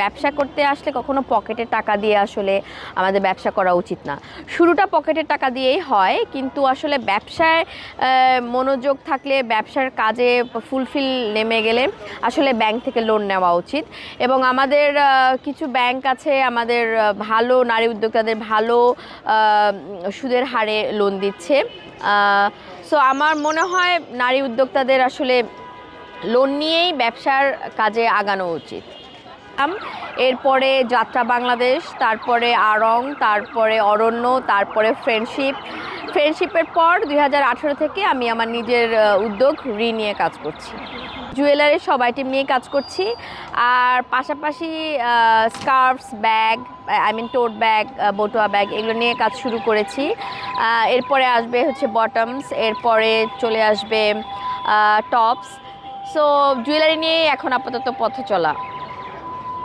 ব্যবসা করতে আসলে কখনো পকেটের টাকা দিয়ে আসলে আমাদের ব্যবসা করা উচিত না। শুরুটা পকেটের টাকা দিয়েই হয়, কিন্তু আসলে ব্যবসায় মনোযোগ থাকলে ব্যবসার কাজে ফুলফিল নেমে গেলে আসলে ব্যাংক থেকে লোন নেওয়া উচিত। এবং আমাদের কিছু ব্যাংক আছে, আমাদের ভালো নারী উদ্যোক্তাদের ভালো সুদের হারে লোন দিচ্ছে। সো আমার মনে হয় নারী উদ্যোক্তাদের আসলে লোন নিয়েই ব্যবসার কাজে আগানো উচিত। আম- এরপরে যাত্রা বাংলাদেশ, তারপরে আরং, তারপরে অরণ্য, তারপরে ফ্রেন্ডশিপ ফ্রেন্ডশিপের পর দু হাজার আঠেরো থেকে আমি আমার নিজের উদ্যোগ ঋণ নিয়ে কাজ করছি। জুয়েলারির সব আইটেম নিয়ে কাজ করছি। আর পাশাপাশি scarves bag I mean tote bag বটুয়া bag এগুলো নিয়ে কাজ শুরু করেছি। এরপরে আসবে হচ্ছে বটমস এরপরে চলে আসবে টপস সো জুয়েলারি নিয়ে এখন আপাতত পথ চলা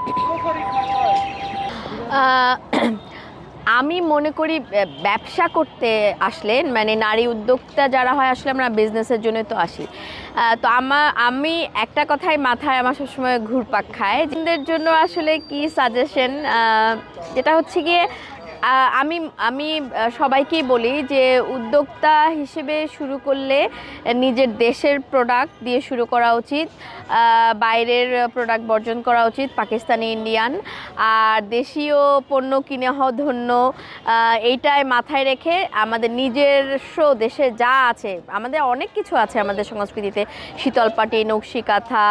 আমি মনে করি ব্যবসা করতে আসলেন মানে নারী উদ্যোক্তা যারা হয়, আসলে আমরা বিজনেসের জন্য তো আসি। তো আমার আমি একটা কথাই মাথায় আমার সবসময় ঘুরপাক খায়। জন্য আসলে কি সাজেশন যেটা হচ্ছে গিয়ে আমি আমি সবাইকেই বলি যে উদ্যোক্তা হিসেবে শুরু করলে নিজের দেশের প্রোডাক্ট দিয়ে শুরু করা উচিত বাইরের প্রোডাক্ট বর্জন করা উচিত, পাকিস্তানি ইন্ডিয়ান আর দেশীয় পণ্য কিনে হওয়া ধন্য এইটাই মাথায় রেখে আমাদের নিজস্ব দেশে যা আছে, আমাদের অনেক কিছু আছে আমাদের সংস্কৃতিতে, শীতলপাটি নকশি কাঁথা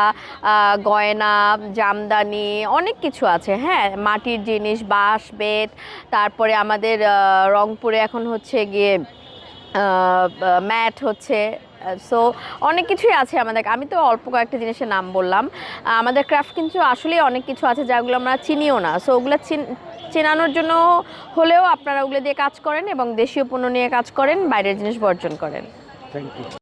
গয়না, জামদানি, অনেক কিছু আছে হ্যাঁ মাটির জিনিস, বাঁশ, বেত, তারপরে আমাদের রংপুরে এখন হচ্ছে গিয়ে ম্যাট হচ্ছে সো অনেক কিছুই আছে আমাদের। আমি তো অল্প কয়েকটা জিনিসের নাম বললাম। আমাদের ক্রাফট কিন্তু আসলে অনেক কিছু আছে যেগুলো আমরা চিনিও না। সো ওগুলো চিন, চেনানোর জন্য হলেও আপনারা ওগুলো দিয়ে কাজ করেন এবং দেশীয় পণ্য নিয়ে কাজ করেন, বাইরের জিনিস বর্জন করেন। Thank you